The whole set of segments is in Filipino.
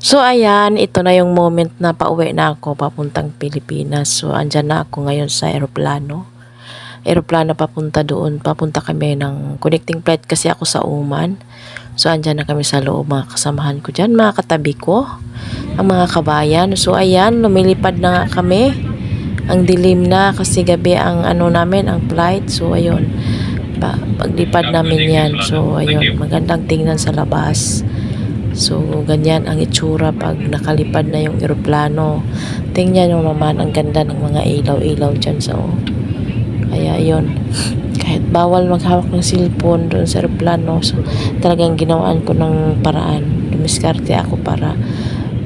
So ayan, ito na yung moment na pauwi na ako papuntang Pilipinas. So andyan na ako ngayon sa eroplano. Eroplano papunta doon. Papunta kami ng connecting flight kasi ako sa Oman. So andyan na kami sa loob mga kasamahan ko dyan, mga katabi ko, ang mga kabayan. So ayan, lumilipad na nga kami. Ang dilim na kasi gabi ang ano namin, ang flight. So ayun, pa, paglipad namin yan. So ayun, magandang tingnan sa labas. So, ganyan ang itsura pag nakalipad na yung eroplano. Tingnan nyo naman, ang ganda ng mga ilaw-ilaw dyan sa oh. Kaya yun, kahit bawal maghawak ng cellphone doon sa eroplano, so, talagang ginawaan ko ng paraan. Dumiskarte ako para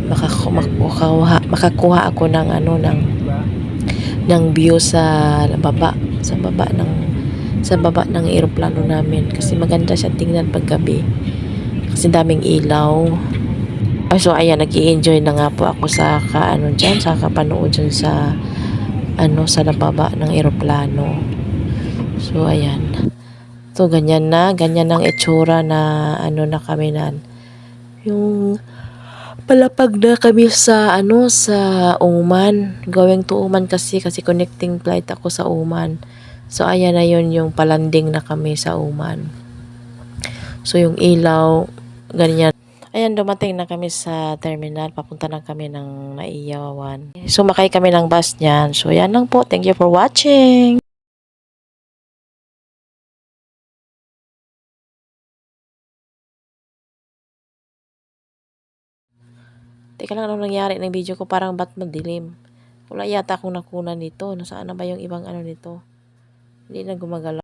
makaku- makakuha, makakuha ako ng ano ng ng view sa baba sa baba ng sa baba ng eroplano namin kasi maganda siya tingnan pag gabi kasi daming ilaw. Ah, so ayan, nag enjoy na nga po ako sa ka, ano dyan, sa kapanood dyan sa ano, sa nababa ng eroplano. So ayan. So ganyan na, ganyan ang itsura na ano na kami nan. Yung palapag na kami sa ano sa Oman. Going to Oman kasi kasi connecting flight ako sa Oman. So ayan na yun yung palanding na kami sa Oman. So yung ilaw, ganyan. Ayan, dumating na kami sa terminal. Papunta na kami ng Naiyawan. Sumakay kami ng bus niyan. So, yan lang po. Thank you for watching. Teka lang, ano nangyari ng video ko? Parang ba't madilim? Wala yata akong nakunan nito. Nasaan na ba yung ibang ano nito? Hindi na gumagalaw.